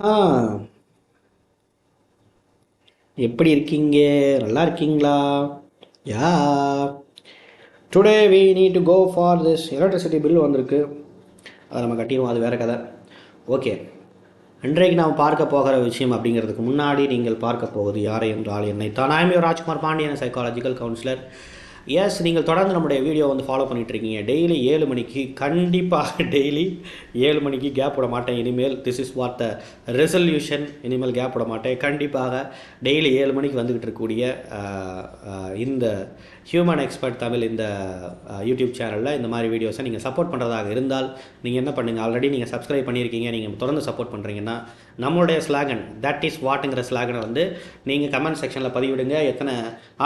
ஆ. எப்படி இருக்கீங்க? நல்லா இருக்கீங்களா? Yeah. Today we need to go for this electricity bill வந்திருக்கு. அதை நம்ம கட்டிடுவோம். அது வேறு கதை. ஓகே இன்றைக்கு நாம் பார்க்க போகிற விஷயம் அப்படிங்கிறதுக்கு முன்னாடி நீங்கள் பார்க்க போவது யாரை என்றால் என்னை தான். I'm Rajkumar Pandian psychological counsellor yes நீங்கள் தொடர்ந்து நம்முடைய வீடியோ வந்து ஃபாலோ பண்ணிட்டு இருக்கீங்க டெய்லி ஏழு மணிக்கு கண்டிப்பாக டெய்லி ஏழு மணிக்கு கேப் விட மாட்டேன். இனிமேல் this is what the resolution இனிமேல் கேப் விட மாட்டேன். கண்டிப்பாக டெய்லி ஏழு மணிக்கு வந்துக்கிட்டு இருக்கக்கூடிய இந்த ஹியூமன் எக்ஸ்பர்ட் தமிழ் இந்த யூடியூப் சேனலில் இந்த மாதிரி வீடியோஸை நீங்கள் சப்போர்ட் பண்ணுறதாக இருந்தால் நீங்கள் என்ன பண்ணுங்கள் ஆல்ரெடி நீங்கள் சப்ஸ்கிரைப் பண்ணியிருக்கீங்க. நீங்கள் தொடர்ந்து சப்போர்ட் பண்ணுறீங்கன்னா நம்மளுடைய ஸ்லாகன் தட் இஸ் வாட்டுங்கிற ஸ்லாகனை வந்து நீங்கள் கமெண்ட் செக்ஷனில் பதிவிடுங்க. எத்தனை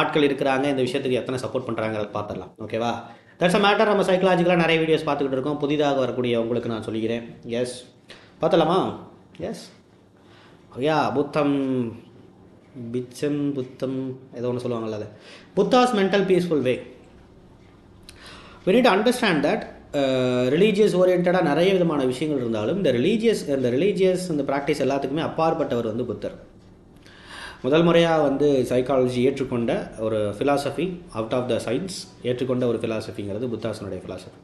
ஆட்கள் இருக்கிறாங்க இந்த விஷயத்துக்கு எத்தனை சப்போர்ட் பண்ணுறாங்கிறத பார்த்துடலாம். ஓகேவா தட்ஸ் அ மேட்டர் நம்ம சைக்கலாஜிக்கலாக நிறைய வீடியோஸ் பார்த்துக்கிட்டு இருக்கோம். புதிதாக வரக்கூடிய உங்களுக்கு நான் சொல்லிக்கிறேன். எஸ் பார்த்தலாமா எஸ் ஐயா புத்தம் பிச்சம் புத்தம் ஏதோ ஒன்று சொல்லுவாங்கல்ல அது. Buddha's mental peaceful way we need understand that religious ஓரியன்டாக நிறைய விதமான விஷயங்கள் இருந்தாலும் இந்த ரிலீஜியஸ் இந்த ரிலீஜியஸ் இந்த ப்ராக்டிஸ் எல்லாத்துக்குமே அப்பாற்பட்டவர் வந்து புத்தர். முதல் முறையாக வந்து சைக்காலஜி ஏற்றுக்கொண்ட ஒரு philosophy out of the science ஏற்றுக்கொண்ட ஒரு ஃபிலாசபிங்கிறது புத்தாசனுடைய ஃபிலாசபி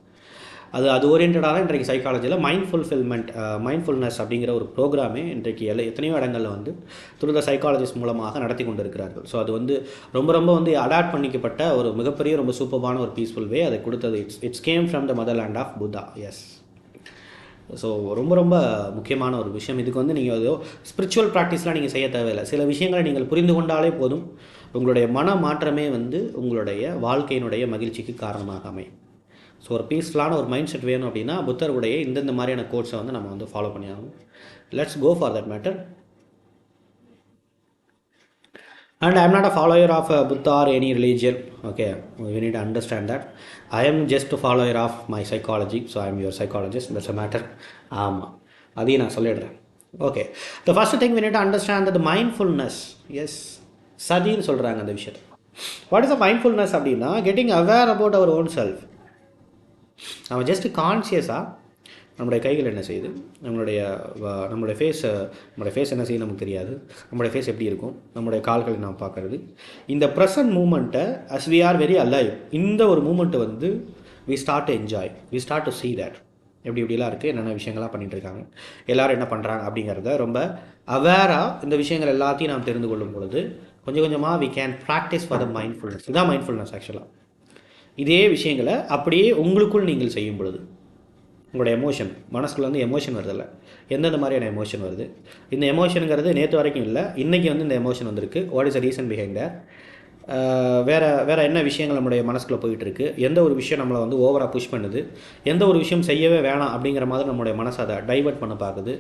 அது அது ஓரியன்டாக இன்றைக்கு சைக்காலஜியில் மைண்ட் ஃபுல்ஃபில்மெண்ட் மைண்ட்ஃபுல்னஸ் அப்படிங்கிற ஒரு ப்ரோக்ராமே இன்றைக்கு எல்லா எத்தனையோ இடங்களில் வந்து துரித சைக்காலஜிஸ்ட் மூலமாக நடத்தி கொண்டு இருக்கிறார்கள் ஸோ அது வந்து ரொம்ப ரொம்ப வந்து அடாப்ட் பண்ணிக்கப்பட்ட ஒரு மிகப்பெரிய ரொம்ப சூப்பரான ஒரு பீஸ்ஃபுல் வே அதை கொடுத்தது. It's it's came from the mother land of Buddha yes so ரொம்ப ரொம்ப முக்கியமான ஒரு விஷயம். இதுக்கு வந்து நீங்கள் ஏதோ ஸ்பிரிச்சுவல் ப்ராக்டிஸ்லாம் நீங்கள் செய்ய தேவையில்லை. சில விஷயங்களை நீங்கள் புரிந்து கொண்டாலே போதும். உங்களுடைய மன மாற்றமே வந்து உங்களுடைய வாழ்க்கையினுடைய மகிழ்ச்சிக்கு காரணமாக அமையும். ஸோ ஒரு பீஸ்ஃபுல்லான ஒரு மைண்ட் செட் வேணும் அப்படின்னா புத்தருடைய இந்தந்த மாதிரியான கோட்ஸை வந்து நம்ம வந்து ஃபாலோ பண்ணி let's go for that matter and I am not a follower of Buddha or any religion okay we need understand that I am just follower of my psychology so I am your psychologist that's a matter ஆமாம் அதையும் நான் சொல்லிடுறேன் okay the first thing we need understand that mindfulness is சதின்னு சொல்கிறாங்க அந்த விஷயத்தை what is a mindfulness அப்படின்னா getting aware about our own self நம்ம just கான்சியஸாக நம்மளுடைய கைகள் என்ன செய்யுது? நம்மளுடைய நம்மளுடைய ஃபேஸ் நம்மளுடைய ஃபேஸ் என்ன செய்யுது நமக்கு தெரியாது. நம்மளுடைய ஃபேஸ் எப்படி இருக்கும்? நம்மளுடைய கால்களை நாம் பார்க்கறது. இந்த ப்ரெசன்ட் மூமெண்ட்டை as we are very alive இந்த ஒரு மூமெண்ட்டை வந்து we start to enjoy we start to see that. எப்படி இப்படிலாம் இருக்குது என்னென்ன விஷயங்கள்லாம் பண்ணிகிட்ருக்காங்க இருக்காங்க? என்ன பண்ணுறாங்க அப்படிங்கிறத ரொம்ப அவேராக இந்த விஷயங்கள் எல்லாத்தையும் நாம் தெரிந்து கொள்ளும் பொழுது கொஞ்சம் கொஞ்சமாக we can practice for the mindfulness இதுதான் மைண்ட்ஃபுல்னஸ் ஆக்சுவலாக இதே விஷயங்களை அப்படியே உங்களுக்குள் நீங்கள் செய்யும் பொழுது உங்களோட எமோஷன் மனசுக்குள்ள வந்து எமோஷன் வருதில்ல? எந்தெந்த மாதிரியான எமோஷன் வருது? இந்த எமோஷனுங்கிறது நேற்று வரைக்கும் இல்லை இன்றைக்கி வந்து இந்த எமோஷன் வந்திருக்கு. What is a reason behind that வேறு வேறு என்ன விஷயங்கள் நம்முடைய மனசுக்குள்ளே போயிட்டுருக்கு? எந்த ஒரு விஷயம் நம்மளை வந்து ஓவராக புஷ் பண்ணுது? எந்த ஒரு விஷயம் செய்யவே வேணாம் அப்படிங்கிற மாதிரி நம்மளுடைய மனசை அதை டைவர்ட் பண்ண பார்க்குது.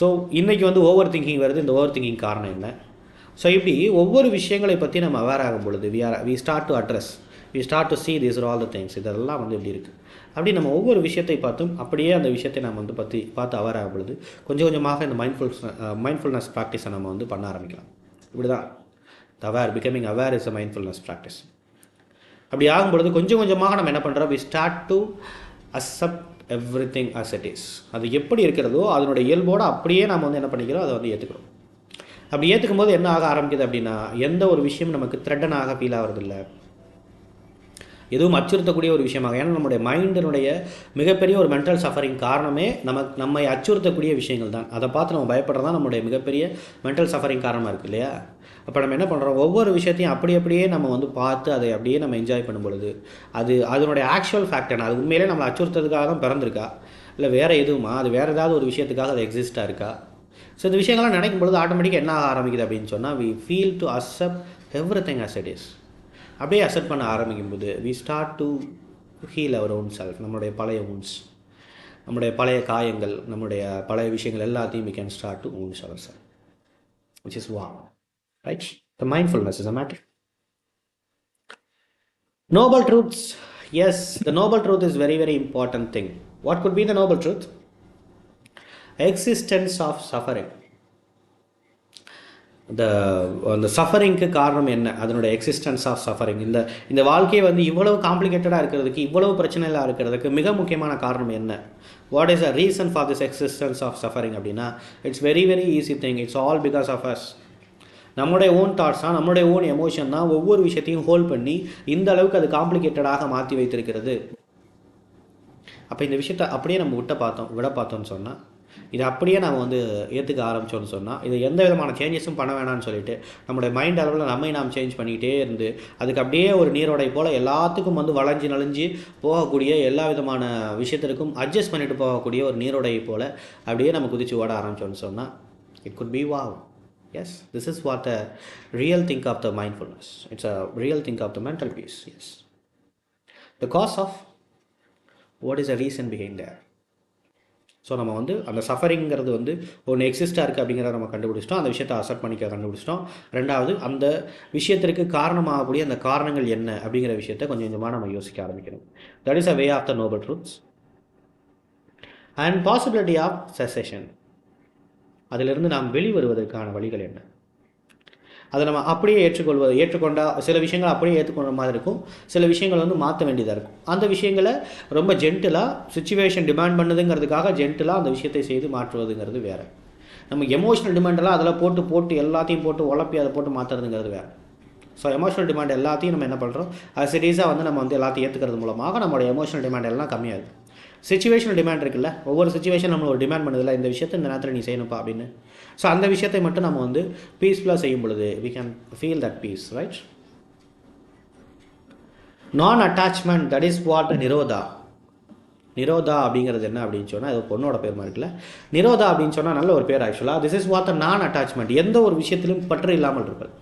ஸோ இன்றைக்கி வந்து ஓவர் திங்கிங் வருது. இந்த ஓவர் திங்கிங் காரணம் என்ன? ஸோ இப்படி ஒவ்வொரு விஷயங்களை பற்றி நம்ம அவேர் ஆகும் பொழுது we are we start to address we start to see these are all the things. இதெல்லாம் வந்து எப்படி இருக்குது அப்படி நம்ம ஒவ்வொரு விஷயத்தை பார்த்தும் அப்படியே அந்த விஷயத்தை நம்ம வந்து பற்றி பார்த்து அவர் ஆகும் பொழுது கொஞ்சம் கொஞ்சமாக இந்த மைண்ட்ஃபுல் மைண்ட்ஃபுல்னஸ் ப்ராக்டிஸை நம்ம வந்து பண்ண ஆரம்பிக்கலாம். இப்படி தான் aware becoming aware is a mindfulness practice அப்படி ஆகும்பொழுது கொஞ்சம் கொஞ்சமாக நம்ம என்ன பண்ணுறோம் we start to accept everything as it is அது எப்படி இருக்கிறதோ அதனுடைய இயல்போடு அப்படியே நம்ம வந்து என்ன பண்ணிக்கிறோம்? அதை வந்து ஏற்றுக்கிறோம் அப்படி ஏற்றுக்கும் போது என்ன ஆக ஆரம்பிக்குது அப்படின்னா எந்த ஒரு விஷயம் நமக்கு த்ரெட்டனாக ஃபீல் ஆகிறதில்ல. எதுவும் அச்சுறுத்தக்கூடிய ஒரு விஷயமாக. ஏன்னா நம்முடைய மைண்டினுடைய மிகப்பெரிய ஒரு மென்டல் சஃபரிங் காரணமே நம்ம நம்மை அச்சுறுத்தக்கூடிய விஷயங்கள் தான். அதை பார்த்து நம்ம பயப்படுறது தான் மிகப்பெரிய மென்டல் சஃபரிங் காரணமாக இருக்குது இல்லையா? அப்போ நம்ம என்ன பண்ணுறோம் ஒவ்வொரு விஷயத்தையும் அப்படி அப்படியே நம்ம வந்து பார்த்து அதை அப்படியே நம்ம என்ஜாய் பண்ணும் பொழுது அது அதனுடைய ஆக்சுவல் ஃபேக்ட் என்ன? அது உண்மையிலே நம்மளை அச்சுறுத்ததுக்காக தான் பிறந்திருக்கா? இல்லை வேறு எதுவுமா? அது வேறு ஏதாவது ஒரு விஷயத்துக்காக அது எக்ஸிஸ்டாக இருக்கா? ஸோ இந்த விஷயங்கள்லாம் நினைக்கும் பொழுது ஆட்டோமேட்டிக்காக என்ன ஆக ஆரம்பிக்குது அப்படின்னு சொன்னால் we feel to accept everything as it is அப்படியே அசெப்ட் பண்ண ஆரம்பிக்கும் போது we start to heal our own self நம்மளுடைய பழைய ஓன்ஸ் நம்முடைய பழைய காயங்கள் நம்முடைய பழைய விஷயங்கள் எல்லாத்தையும் we can start to owns our sir which is வா right the mindfulness is a matter noble truths yes the noble truth is very very important thing what could be the noble truth existence of suffering the அந்த சஃபரிங்க்கு காரணம் என்ன? அதனுடைய existence of suffering இந்த இந்த வாழ்க்கையை வந்து இவ்வளவு காம்ப்ளிகேட்டடாக இருக்கிறதுக்கு இவ்வளவு பிரச்சனைலாம் இருக்கிறதுக்கு மிக முக்கியமான காரணம் என்ன? What is a reason for this existence of suffering அப்படின்னா it's very very easy thing it's all because of us நம்மளுடைய ஓன் தாட்ஸ் தான் நம்மளுடைய ஓன் எமோஷன் தான் ஒவ்வொரு விஷயத்தையும் ஹோல்ட் பண்ணி இந்த அளவுக்கு அது காம்ப்ளிகேட்டடாக மாற்றி வைத்திருக்கிறது. அப்போ இந்த விஷயத்தை அப்படியே நம்ம விட்ட பார்த்தோம் விட பார்த்தோம்னு சொன்னால் இதை அப்படியே நம்ம வந்து ஏற்றுக்க ஆரம்பித்தோம்னு சொன்னால் இது எந்த விதமான சேஞ்சஸும் பண்ண வேணாம்னு சொல்லிட்டு நம்மளுடைய மைண்ட் அளவில் நம்மை நாம் சேஞ்ச் பண்ணிக்கிட்டே இருந்து அதுக்கு அப்படியே ஒரு நீரோடை போல் எல்லாத்துக்கும் வந்து வளைஞ்சு நலிஞ்சு போகக்கூடிய எல்லா விதமான விஷயத்திற்கும் அட்ஜஸ்ட் பண்ணிட்டு போகக்கூடிய ஒரு நீரோடையை போல் அப்படியே நம்ம குதிச்சு ஓட ஆரம்பித்தோம்னு சொன்னால் it could be wow yes this is what a real think of the mindfulness it's a real think of the mental peace yes the cause of what is a reason behind there so நம்ம வந்து அந்த சஃபரிங்கிறது வந்து ஒன்று எக்ஸிஸ்டாக இருக்குது அப்படிங்கிறத நம்ம கண்டுபிடிச்சிட்டோம். அந்த விஷயத்தை அசெப்ட் பண்ணிக்க கண்டுபிடிச்சிட்டோம். ரெண்டாவது அந்த விஷயத்திற்கு காரணமாகக்கூடிய அந்த காரணங்கள் என்ன அப்படிங்கிற விஷயத்தை கொஞ்சம் கொஞ்சமாக நம்ம யோசிக்க ஆரம்பிக்கணும். That is a way of the noble truths and possibility of cessation அதிலிருந்து நாம் வெளிவருவதற்கான வழிகள் என்ன? அதை நம்ம அப்படியே ஏற்றுக்கொள்வது ஏற்றுக்கொண்டா சில விஷயங்கள் அப்படியே ஏற்றுக்கொண்ட மாதிரி இருக்கும். சில விஷயங்கள் வந்து மாற்ற வேண்டியதாக இருக்கும். அந்த விஷயங்களை ரொம்ப ஜென்டிலாக சுச்சுவேஷன் டிமாண்ட் பண்ணுதுங்கிறதுக்காக ஜென்டிலாக அந்த விஷயத்தை செய்து மாற்றுவதுங்கிறது வேறு. நம்ம எமோஷனல் டிமாண்டெல்லாம் அதில் போட்டு போட்டு எல்லாத்தையும் போட்டு உழப்பி அதை போட்டு மாற்றுறதுங்கிறது வேறு. ஸோ எமோஷனல் டிமாண்ட் எல்லாத்தையும் நம்ம என்ன பண்ணுறோம் அது சீரியஸாக வந்து நம்ம வந்து எல்லாத்தையும் ஏற்றுக்கிறது மூலமாக நம்மளோட எமோஷனல் டிமாண்ட் எல்லாம் கம்மியாகுது. சுச்சுவேஷனல் டிமாண்ட் இருக்குல்ல? ஒவ்வொரு சுச்சுவேஷன் நம்மளுக்கு ஒரு டிமாண்ட் பண்ணுதில்ல இந்த விஷயத்தை இந்த நேரத்தில் நீ செய்யணும்ப்பா அப்படின்னு. ஸோ அந்த விஷயத்தை மட்டும் நம்ம வந்து பீஸ்ஃபுல்லாக செய்யும் பொழுது we can feel that peace right non attachment that is what nirodha nirodha அப்படிங்கிறது என்ன அப்படின்னு சொன்னால் அது பொண்ணோட பேர் மாதிரி இருக்குல்ல. நிரோதா அப்படின்னு சொன்னால் நல்ல ஒரு பேர் ஆக்சுவலாக this is what the non attachment எந்த ஒரு விஷயத்திலும் பற்று இல்லாமல் இருப்பது.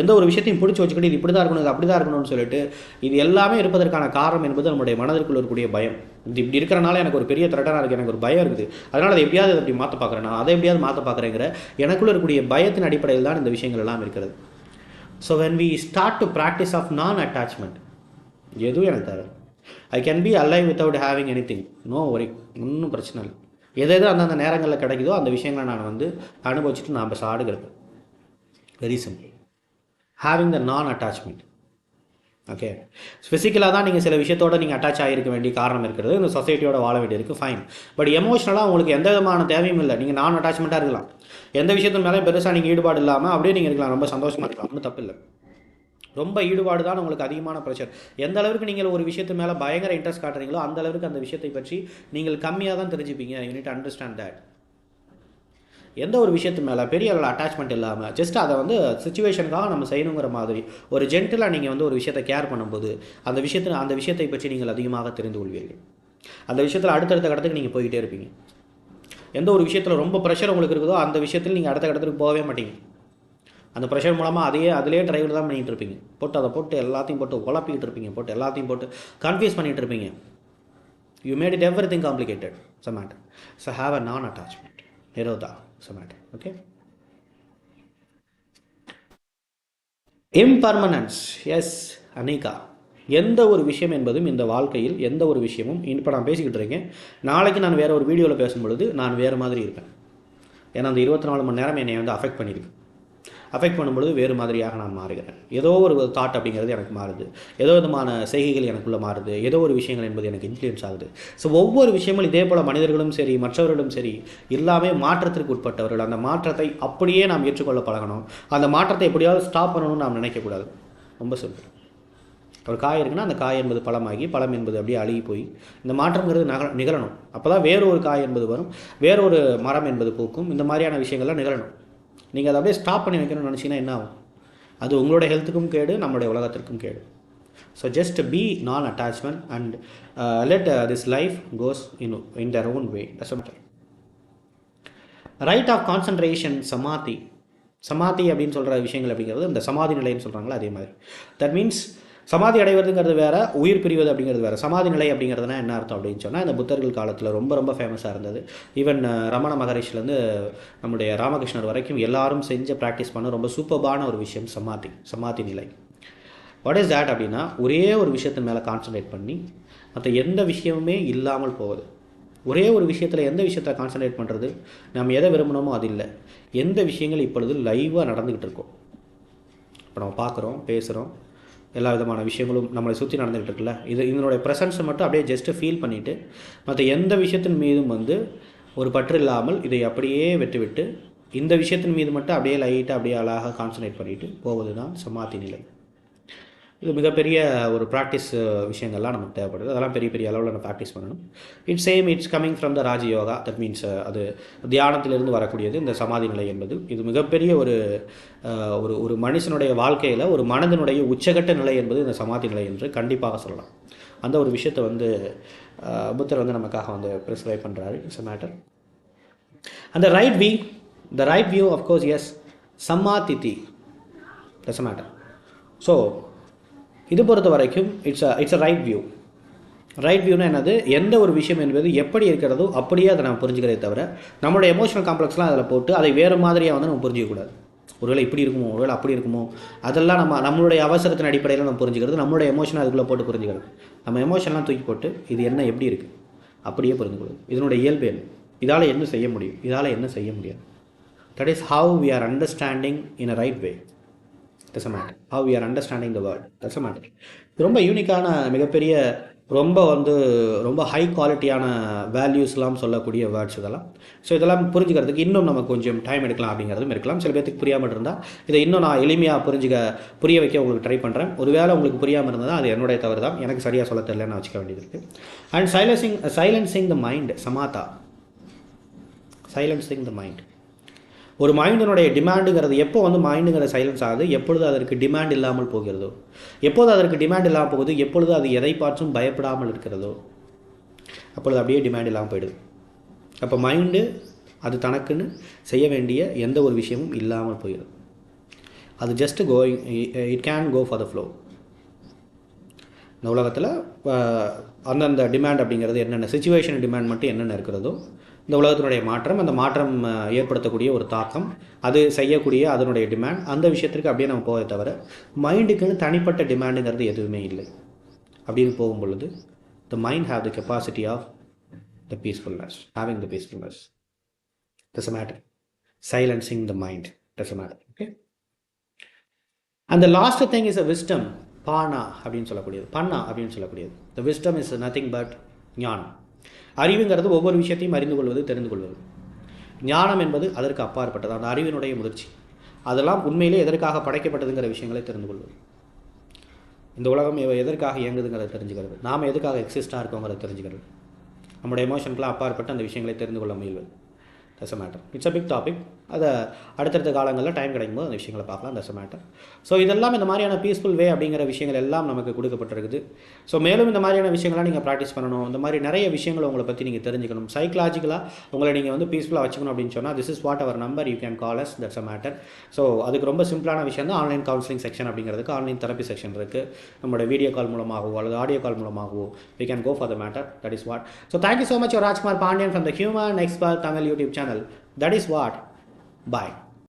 எந்த ஒரு விஷயத்தையும் பிடிச்சி வச்சுக்கிட்டு இது இப்படி தான் இருக்கணும் இது அப்படி தான் இருக்கணும்னு சொல்லிட்டு இது எல்லாமே இருப்பதற்கான காரணம் என்பது நம்முடைய மனதிற்குள் இருக்கக்கூடிய பயம். இது இப்படி இருக்கிறனால எனக்கு ஒரு பெரிய த்ரெட்டனாக இருக்குது எனக்கு ஒரு பயம் இருக்குது. அதனால் அதை எப்படியாவது அதை அப்படி மாற்ற பார்க்குறேன் நான் அதை எப்படியாவது மாற்ற பார்க்குறேங்கிற எனக்குள்ள இருக்கக்கூடிய பயத்தின் அடிப்படையில் தான் இந்த விஷயங்கள் எல்லாம் இருக்கிறது. So when we start to practice of non attachment எதுவும் எனக்கு தேவை I can be alive without having anything no worry ஒன்றும் பிரச்சனை இல்லை. எது எது அந்தந்த நேரங்களில் கிடைக்குதோ அந்த விஷயங்களை நான் வந்து அனுபவிச்சுட்டு நான் சாடுகிறது. Very simple having the non attachment okay ஃபிசிக்கலாக தான் நீங்கள் சில விஷயத்தோட நீங்கள் அட்டாச் ஆகிருக்க வேண்டிய காரணம் இருக்கிறது. இந்த சொசைட்டியோட வாழ வேண்டியிருக்கு ஃபைன் பட் எமோஷனலாக உங்களுக்கு எந்த விதமான தேவையும் இல்லை. நீங்கள் நான் அட்டாச்மெண்ட்டாக இருக்கலாம். எந்த விஷயத்தின் மேலே பெருசாக நீங்கள் ஈடுபாடு இல்லாமல் அப்படியே நீங்கள் இருக்கலாம். ரொம்ப சந்தோஷமாக இருக்கலாம். ஒன்றும் தப்பு இல்லை. ரொம்ப ஈடுபாடு தான் உங்களுக்கு அதிகமான ப்ரெஷர் எந்த அளவுக்கு நீங்கள் ஒரு விஷயத்து மேலே பயங்கர இன்ட்ரெஸ்ட் காட்டுறீங்களோ அந்த அளவுக்கு அந்த விஷயத்தை பற்றி நீங்கள் கம்மியாக தான் தெரிஞ்சுப்பீங்க. யூனிட் அண்டர்ஸ்டாண்ட் தட் எந்த ஒரு விஷயத்து மேலே பெரிய அளவில் அட்டாச்மெண்ட் இல்லாமல் ஜஸ்ட் அதை வந்து சுச்சுவேஷனுக்காக நம்ம செய்யணுங்கிற மாதிரி ஒரு ஜென்டலாக நீங்கள் வந்து ஒரு விஷயத்தை கேர் பண்ணும்போது அந்த விஷயத்தில் அந்த விஷயத்தை பற்றி நீங்கள் அதிகமாக தெரிந்து கொள்வீர்கள். அந்த விஷயத்தில் அடுத்தடுத்த கடத்துக்கு நீங்கள் போய்கிட்டே இருப்பீங்க. எந்த ஒரு விஷயத்தில் ரொம்ப ப்ரெஷர் உங்களுக்கு இருக்குதோ அந்த விஷயத்தில் நீங்கள் அடுத்த கடத்துக்கு போகவே மாட்டீங்க. அந்த ப்ரெஷர் மூலமாக அதையே அதிலே டிரைவர் தான் பண்ணிகிட்டு இருப்பீங்க. போட்டு அதை போட்டு எல்லாத்தையும் போட்டு குழப்பிக்கிட்டு இருப்பீங்க. போட்டு எல்லாத்தையும் போட்டு கன்ஃபியூஸ் பண்ணிகிட்டு இருப்பீங்க. You made it everything complicated the matter so have a non attachment nirodha. The matter okay impermanence yes anicca எந்த ஒரு விஷயம் என்பதும் இந்த வாழ்க்கையில் எந்த ஒரு விஷயமும் இப்போ நான் பேசிக்கிட்டு இருக்கேன். நாளைக்கு நான் வேறு ஒரு வீடியோவில் பேசும்பொழுது நான் வேறு மாதிரி இருப்பேன். ஏன்னா அந்த இருபத்தி நாலு மணி நேரம் என்னை வந்து அஃபெக்ட் பண்ணியிருக்கு அஃபெக்ட் பண்ணும்பொழுது வேறு மாதிரியாக நான் மாறுகிறேன். ஏதோ ஒரு தாட் அப்படிங்கிறது எனக்கு மாறுது. ஏதோ விதமான செய்கைகள் எனக்குள்ளே மாறுது. ஏதோ ஒரு விஷயங்கள் என்பது எனக்கு இன்ஃப்ளூயன்ஸ் ஆகுது. ஸோ ஒவ்வொரு விஷயமும் இதே போல் மனிதர்களும் சரி மற்றவர்களும் சரி எல்லாமே மாற்றத்திற்கு உட்பட்டவர்கள். அந்த மாற்றத்தை அப்படியே நாம் ஏற்றுக்கொள்ள பழகணும். அந்த மாற்றத்தை எப்படியாவது ஸ்டாப் பண்ணணும்னு நாம் நினைக்கக்கூடாது. ரொம்ப சிம்பிள் ஒரு காய் இருக்குன்னா அந்த காய் என்பது பழமாகி பழம் என்பது அப்படியே அழுகி போய் இந்த மாற்றங்கிறது நக நிகழணும். அப்போ தான் வேறு ஒரு காய் என்பது வரும். வேறொரு மரம் என்பது பூக்கும். இந்த மாதிரியான விஷயங்கள்லாம் நிகழணும். நீங்கள் அதை அப்படியே ஸ்டாப் பண்ணி வைக்கணும்னு நினச்சிங்கன்னா என்ன ஆகும்? அது உங்களோட ஹெல்த்துக்கும் கேடு நம்மளுடைய உலகத்திற்கும் கேடு. So just be non attachment and let this life goes in in their own way does matter right of concentration samadhi samadhi அப்படின்னு சொல்கிற விஷயங்கள் அப்படிங்கிறது இந்த சமாதி நிலைன்னு சொல்கிறாங்களா அதே மாதிரி. தட் மீன்ஸ் சமாதி அடைவதுங்கிறது வேற உயிர் பிரிவது அப்படிங்கிறது வேற. சமாதி நிலை அப்படிங்கிறதுனா என்ன அர்த்தம் அப்படின்னு சொன்னால் இந்த புத்தர்கள் காலத்தில் ரொம்ப ரொம்ப ஃபேமஸாக இருந்தது. ஈவன் ரமண மகரிஷிலேருந்து நம்முடைய ராமகிருஷ்ணர் வரைக்கும் எல்லாரும் செஞ்ச ப்ராக்டிஸ் பண்ண ரொம்ப சூப்பர்பான ஒரு விஷயம் சமாதி சமாதி நிலை. வாட் இஸ் தேட் அப்படின்னா ஒரே ஒரு விஷயத்தின் மேலே கான்சன்ட்ரேட் பண்ணி மற்ற எந்த விஷயமுமே இல்லாமல் போவது. ஒரே ஒரு விஷயத்தில் எந்த விஷயத்தை கான்சன்ட்ரேட் பண்ணுறது நம்ம எதை விரும்பினோமோ அது இல்லை. எந்த விஷயங்கள் இப்பொழுது லைவாக நடந்துக்கிட்டு இருக்கோம். இப்போ நம்ம பார்க்குறோம் பேசுகிறோம் எல்லா விதமான விஷயங்களும் நம்மளை சுற்றி நடந்துகிட்டு இருக்குல்ல இது இதனுடைய ப்ரெசன்ஸை மட்டும் அப்படியே ஜஸ்ட்டு ஃபீல் பண்ணிவிட்டு மற்ற எந்த விஷயத்தின் மீதும் வந்து ஒரு பற்று இல்லாமல் இதை அப்படியே விட்டுவிட்டு இந்த விஷயத்தின் மீது மட்டும் அப்படியே லைட்டாக அப்படியே அழகாக கான்சன்ட்ரேட் பண்ணிவிட்டு போவது தான் சமாதி நிலை. இது மிகப்பெரிய ஒரு ப்ராக்டிஸ் விஷயங்கள்லாம் நமக்கு தேவைப்படுது. அதெல்லாம் பெரிய பெரிய அளவில் நம்ம ப்ராக்டிஸ் பண்ணணும். It's same it's coming from the Rajayoga that means அது தியானத்திலிருந்து வரக்கூடியது. இந்த சமாதி நிலை என்பது இது மிகப்பெரிய ஒரு ஒரு ஒரு மனுஷனுடைய வாழ்க்கையில் ஒரு மனதினுடைய உச்சகட்ட நிலை என்பது இந்த சமாதி நிலை என்று கண்டிப்பாக சொல்லலாம். அந்த ஒரு விஷயத்தை வந்து புத்தர் வந்து நமக்காக வந்து ப்ரிஸ்கிரைப் பண்ணுறாரு இட்ஸ் அ மேட்டர் அந்த right we the right view of course yes sammaditthi does matter so இது பொறுத்த வரைக்கும் it's a it's a right view right வியூனா என்னது? எந்த ஒரு விஷயம் என்பது எப்படி இருக்கிறதோ அப்படியே அதை நம்ம புரிஞ்சுக்கிறதே தவிர நம்மளோட எமோஷனல் காம்ப்ளெக்ஸ்லாம் அதில் போட்டு அதை வேறு மாதிரியாக வந்து நம்ம புரிஞ்சிக்கக்கூடாது ஒருவேளை இப்படி இருக்குமோ ஒருவேளை அப்படி இருக்குமோ அதெல்லாம் நம்ம நம்மளுடைய அவசரத்தின் அடிப்படையில் நம்ம புரிஞ்சுக்கிறது நம்மளுடைய எமோஷனை அதுக்குள்ளே போட்டு புரிஞ்சுக்கிறது. நம்ம எமோஷன்லாம் தூக்கி போட்டு இது என்ன எப்படி இருக்குது அப்படியே புரிஞ்சுக்கொள்ளுது இதனுடைய இயல்பு என்ன? இதால் என்ன செய்ய முடியும்? இதால் என்ன செய்ய முடியாது? That is how we are understanding in a right way that's a matter how we are understanding the world that's a matter ரொம்ப யூனிக்கான மிகப்பெரிய ரொம்ப வந்து ரொம்ப ஹை குவாலிட்டியான வேல்யூஸ்லாம் சொல்லக்கூடிய வேர்ட்ஸ் இதெல்லாம். ஸோ இதெல்லாம் புரிஞ்சுக்கிறதுக்கு இன்னும் நம்ம கொஞ்சம் டைம் எடுக்கலாம் அப்படிங்கிறதும் இருக்கலாம். சில பேர்த்துக்கு புரியாமல் இருந்தால் இதை இன்னும் நான் எளிமையாக புரிஞ்சுக்க புரிய வைக்க உங்களுக்கு ட்ரை பண்ணுறேன் ஒருவேளை உங்களுக்கு புரியாமல் இருந்தால் அது என்னுடைய தவறு தான். எனக்கு சரியாக சொல்ல தெரியலன்னு வச்சுக்க வேண்டியது இருக்குது and silencing silencing the mind samatha silencing the mind ஒரு மைண்டினுடைய டிமாண்டுங்கிறது எப்போ வந்து மைண்டுங்கிற சைலன்ஸ் ஆகுது? எப்பொழுது அதற்கு டிமாண்ட் இல்லாமல் போகிறதோ? எப்போது அதற்கு டிமாண்ட் இல்லாமல் போகுது? எப்பொழுது அது எதை பார்த்தும் பயப்படாமல் இருக்கிறதோ? அப்பொழுது அப்படியே டிமாண்ட் இல்லாமல் போயிடுது. அப்போ மைண்டு அது தனக்குன்னு செய்ய வேண்டிய எந்த ஒரு விஷயமும் இல்லாமல் போயிடுது. அது just going it can go for the flow இந்த உலகத்தில் அந்தந்த டிமாண்ட் அப்படிங்கிறது என்னென்ன சுச்சுவேஷன் டிமாண்ட் மட்டும் என்னென்ன இருக்கிறதோ இந்த உலகத்தினுடைய மாற்றம் அந்த மாற்றம் ஏற்படுத்தக்கூடிய ஒரு தாக்கம் அது செய்யக்கூடிய அதனுடைய டிமாண்ட் அந்த விஷயத்திற்கு அப்படியே நம்ம போவதை தவிர மைண்டுக்குன்னு தனிப்பட்ட டிமாண்டுங்கிறது எதுவுமே இல்லை. அப்படின்னு போகும் பொழுது the mind have the capacity of the peacefulness having the peacefulness does a matter silencing the mind does matter okay அந்த last thing is a wisdom panna அப்படின்னு சொல்லக்கூடியது. பன்னா அப்படின்னு சொல்லக்கூடியது. The wisdom is nothing but ஞானம் அறிவுங்கிறது ஒவ்வொரு விஷயத்தையும் அறிந்து கொள்வது தெரிந்து கொள்வது. ஞானம் என்பது அதற்கு அப்பாற்பட்டது. அந்த அறிவினுடைய முதிர்ச்சி. அதெல்லாம் உண்மையிலே எதற்காக படைக்கப்பட்டதுங்கிற விஷயங்களை தெரிந்து கொள்வது. இந்த உலகம் எதற்காக இயங்குதுங்கிறத தெரிஞ்சுக்கிறது. நாம் எதுக்காக எக்ஸிஸ்டாக இருக்கோங்கிறத தெரிஞ்சுக்கிறது. நம்முடைய எமோஷனுக்குலாம் அப்பாற்பட்டு அந்த விஷயங்களை தெரிந்து கொள்ள முயல்வது. That's matter it's a big topic அதை அடுத்தடுத்த காலங்களில் டைம் கிடைக்கும்போது அந்த விஷயங்களை பார்க்கலாம் தட்ஸ் மேட்டர் ஸோ இதெல்லாம் இந்த மாதிரியான பீஸ்ஃபுல் வே அப்படிங்கிற விஷயங்கள் எல்லாம் நமக்கு கொடுக்கப்பட்டிருக்குது. ஸோ மேலும் இந்த மாதிரியான விஷயங்கள்லாம் நீங்கள் ப்ராக்டிஸ் பண்ணணும். இந்த மாதிரி நிறைய விஷயங்களை உங்களை பற்றி நீங்கள் தெரிஞ்சுக்கணும். சைக்கலாஜிக்கலாக உங்களை நீங்கள் வந்து பீஸ்ஃபுல்லாக வச்சுக்கணும் அப்படின்னு சொன்னால் this is what our number you can call us that's a matter so அதுக்கு ரொம்ப சிம்பிளான விஷயம் தான் ஆன்லைன் கவுன்சிலிங் செக்ஷன் அப்படிங்கிறதுக்கு ஆன்லைன் தெரப்பி செக்ஷன் இருக்குது நம்மளோட வீடியோ கால் மூலமாகவோ அல்லது ஆடியோ கால் மூலமாகவோ we can go for the matter that is what so thank you so much Rajkumar Pandian from the human human Tamil YouTube channel that is what bye